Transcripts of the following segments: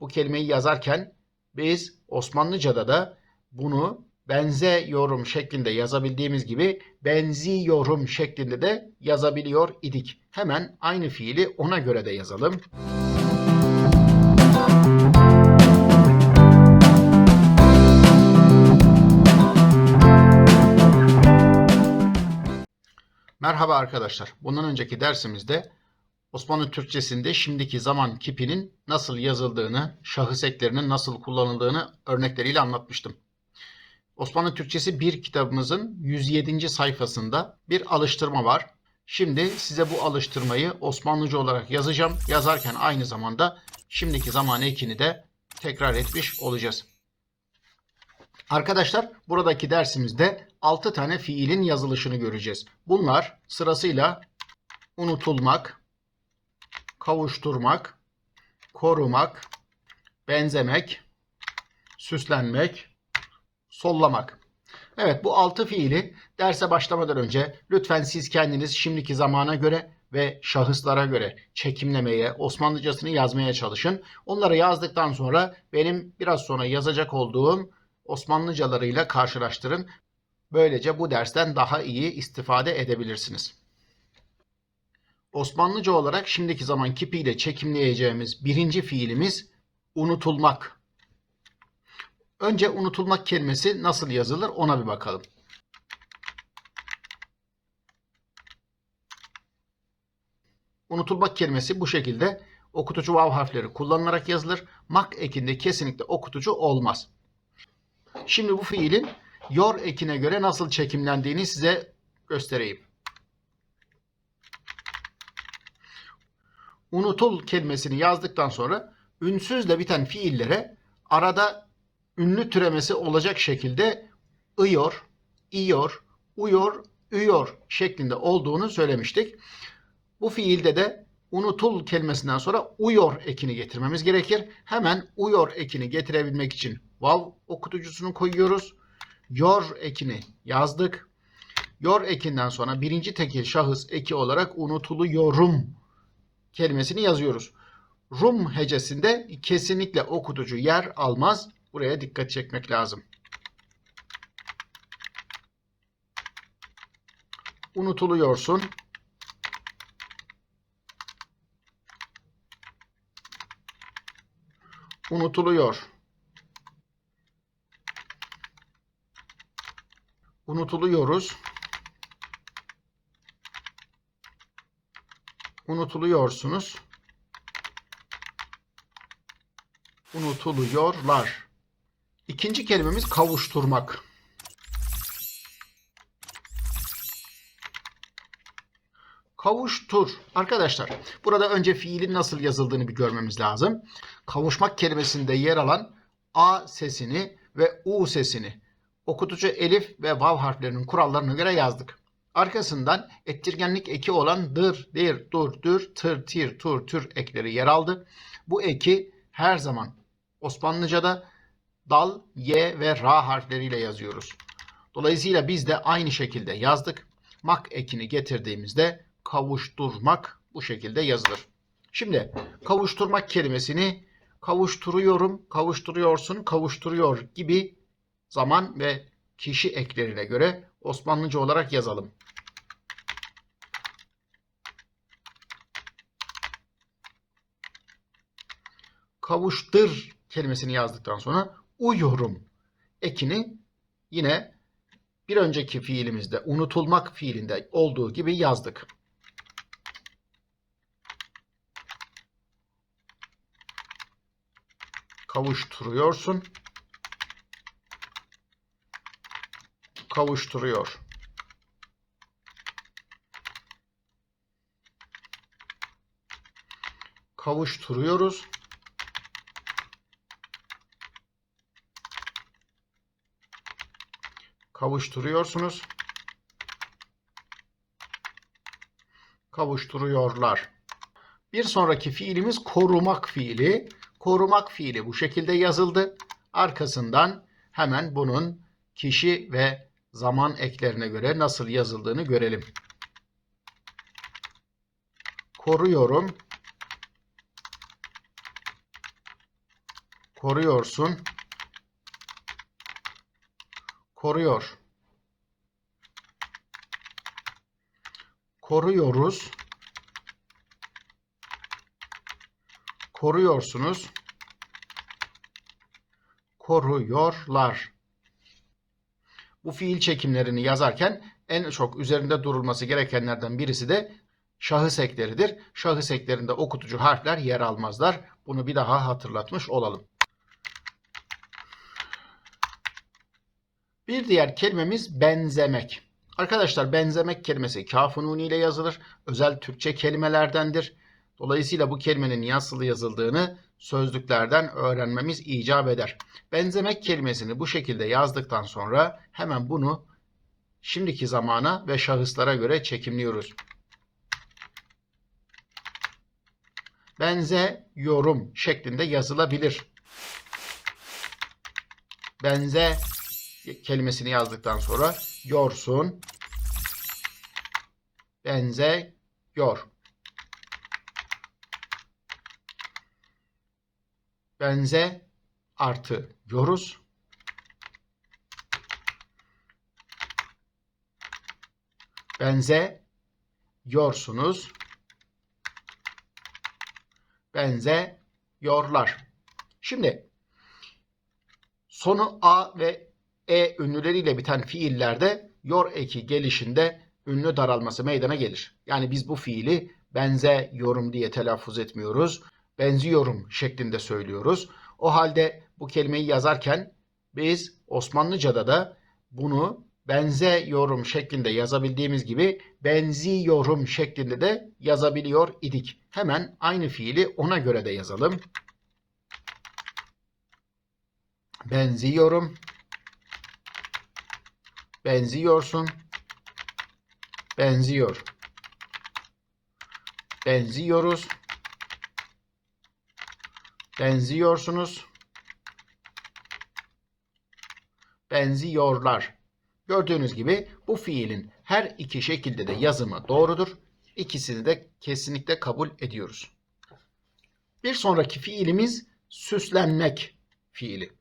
bu kelimeyi yazarken biz Osmanlıca'da da bunu benzeyorum şeklinde yazabildiğimiz gibi benziyorum şeklinde de yazabiliyor idik. Hemen aynı fiili ona göre de yazalım. Merhaba arkadaşlar. Bundan önceki dersimizde Osmanlı Türkçesinde şimdiki zaman kipinin nasıl yazıldığını, şahıs eklerinin nasıl kullanıldığını örnekleriyle anlatmıştım. Osmanlı Türkçesi 1 kitabımızın 107. sayfasında bir alıştırma var. Şimdi size bu alıştırmayı Osmanlıca olarak yazacağım. Yazarken aynı zamanda şimdiki zaman ekini de tekrar etmiş olacağız. Arkadaşlar buradaki dersimizde 6 tane fiilin yazılışını göreceğiz. Bunlar sırasıyla unutulmak, kavuşturmak, korumak, benzemek, süslenmek, sollamak. Evet bu 6 fiili derse başlamadan önce lütfen siz kendiniz şimdiki zamana göre ve şahıslara göre çekimlemeye, Osmanlıcasını yazmaya çalışın. Onları yazdıktan sonra benim biraz sonra yazacak olduğum Osmanlıcalarıyla karşılaştırın. Böylece bu dersten daha iyi istifade edebilirsiniz. Osmanlıca olarak şimdiki zaman kipiyle çekimleyeceğimiz birinci fiilimiz unutulmak. Önce unutulmak kelimesi nasıl yazılır ona bir bakalım. Unutulmak kelimesi bu şekilde okutucu vav harfleri kullanılarak yazılır. Mak ekinde kesinlikle okutucu olmaz. Şimdi bu fiilin yor ekine göre nasıl çekimlendiğini size göstereyim. Unutul kelimesini yazdıktan sonra ünsüzle biten fiillere arada ünlü türemesi olacak şekilde ıyor, iyor, uyor, üyor şeklinde olduğunu söylemiştik. Bu fiilde de unutul kelimesinden sonra uyor ekini getirmemiz gerekir. Hemen uyor ekini getirebilmek için vav okutucusunu koyuyoruz. Yor ekini yazdık. Yor ekinden sonra birinci tekil şahıs eki olarak unutuluyorum kelimesini yazıyoruz. Rum hecesinde kesinlikle okutucu yer almaz. Buraya dikkat çekmek lazım. Unutuluyorsun. Unutuluyor. Unutuluyoruz. Unutuluyorsunuz. Unutuluyorlar. İkinci kelimemiz kavuşturmak. Kavuştur. Arkadaşlar burada önce fiilin nasıl yazıldığını bir görmemiz lazım. Kavuşmak kelimesinde yer alan A sesini ve U sesini okutucu elif ve vav harflerinin kurallarına göre yazdık. Arkasından ettirgenlik eki olan dır, dir, dur, dür, tır, tir, tur, tür ekleri yer aldı. Bu eki her zaman Osmanlıca'da dal, ye ve ra harfleriyle yazıyoruz. Dolayısıyla biz de aynı şekilde yazdık. Mak ekini getirdiğimizde kavuşturmak bu şekilde yazılır. Şimdi kavuşturmak kelimesini kavuşturuyorum, kavuşturuyorsun, kavuşturuyor gibi zaman ve kişi eklerine göre Osmanlıca olarak yazalım. Kavuştur kelimesini yazdıktan sonra uyuyorum ekini yine bir önceki fiilimizde unutulmak fiilinde olduğu gibi yazdık. Kavuşturuyorsun. Kavuşturuyor. Kavuşturuyoruz. Kavuşturuyorsunuz. Kavuşturuyorlar. Bir sonraki fiilimiz korumak fiili. Korumak fiili bu şekilde yazıldı. Arkasından hemen bunun kişi ve zaman eklerine göre nasıl yazıldığını görelim. Koruyorum. koruyorsun, koruyor, koruyoruz, koruyorsunuz, koruyorlar. Bu fiil çekimlerini yazarken en çok üzerinde durulması gerekenlerden birisi de şahıs ekleridir. Şahıs eklerinde okutucu harfler yer almazlar. Bunu bir daha hatırlatmış olalım. Bir diğer kelimemiz benzemek. Arkadaşlar benzemek kelimesi kaf-ı nuni ile yazılır. Özel Türkçe kelimelerdendir. Dolayısıyla bu kelimenin nasıl yazıldığını sözlüklerden öğrenmemiz icap eder. Benzemek kelimesini bu şekilde yazdıktan sonra hemen bunu şimdiki zamana ve şahıslara göre çekimliyoruz. Benze yorum şeklinde yazılabilir. Benze kelimesini yazdıktan sonra yorsun. Benze yor. Benze artı yoruz. Benze yorsunuz. Benze yorlar. Şimdi sonu a ve e ünlüleriyle biten fiillerde yor eki gelişinde ünlü daralması meydana gelir. Yani biz bu fiili benze yorum diye telaffuz etmiyoruz. Benziyorum şeklinde söylüyoruz. O halde bu kelimeyi yazarken biz Osmanlıca'da da bunu benze yorum şeklinde yazabildiğimiz gibi benziyorum şeklinde de yazabiliyor idik. Hemen aynı fiili ona göre de yazalım. Benziyorum. Benziyorsun. Benziyor. Benziyoruz. Benziyorsunuz. Benziyorlar. Gördüğünüz gibi bu fiilin her iki şekilde de yazımı doğrudur. İkisini de kesinlikle kabul ediyoruz. Bir sonraki fiilimiz süslenmek fiili.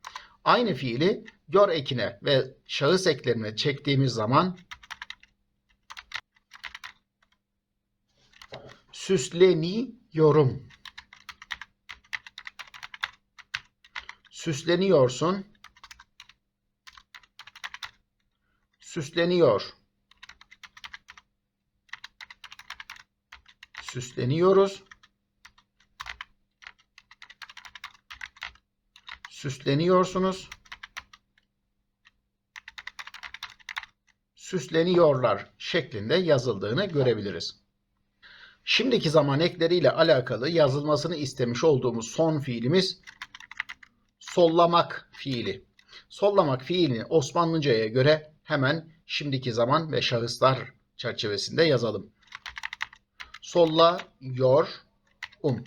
Aynı fiili yor ekine ve şahıs eklerine çektiğimiz zaman süsleniyorum. Süsleniyorsun. Süsleniyor. Süsleniyoruz. Süsleniyorsunuz. Süsleniyorlar şeklinde yazıldığını görebiliriz. Şimdiki zaman ekleriyle alakalı yazılmasını istemiş olduğumuz son fiilimiz sollamak fiili. Sollamak fiilini Osmanlıca'ya göre hemen şimdiki zaman ve şahıslar çerçevesinde yazalım. Solla, yor, um.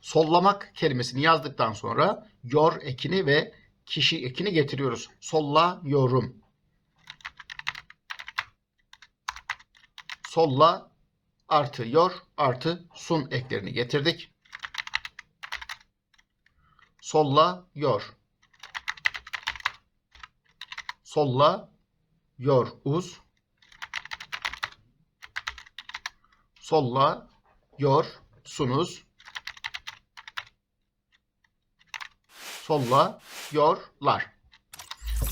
Sollamak kelimesini yazdıktan sonra yor ekini ve kişi ekini getiriyoruz. Solla, yorum. Solla artı yor artı sun eklerini getirdik. Solla, yor. Solla, yor, uz. Solla, yor, sunuz. Solla, yorlar.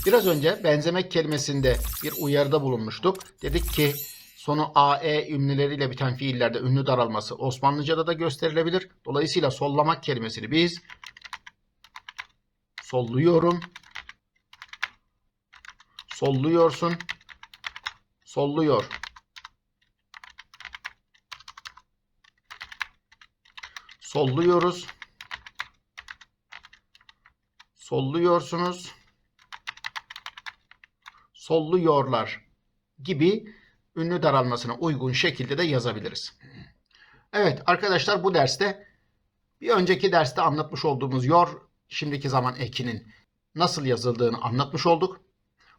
Biraz önce benzemek kelimesinde bir uyarıda bulunmuştuk. Dedik ki sonu AE ünlüleriyle biten fiillerde ünlü daralması Osmanlıca'da da gösterilebilir. Dolayısıyla sollamak kelimesini biz solluyorum, solluyorsun, solluyor. Solluyoruz. Solluyorsunuz. Solluyorlar gibi ünlü daralmasına uygun şekilde de yazabiliriz. Evet arkadaşlar bu derste bir önceki derste anlatmış olduğumuz yor şimdiki zaman ekinin nasıl yazıldığını anlatmış olduk.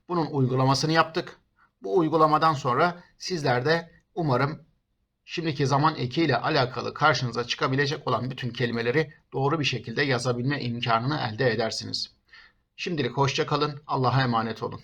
Bunun uygulamasını yaptık. Bu uygulamadan sonra sizler de umarım şimdiki zaman eki ile alakalı karşınıza çıkabilecek olan bütün kelimeleri doğru bir şekilde yazabilme imkanını elde edersiniz. Şimdilik hoşça kalın. Allah'a emanet olun.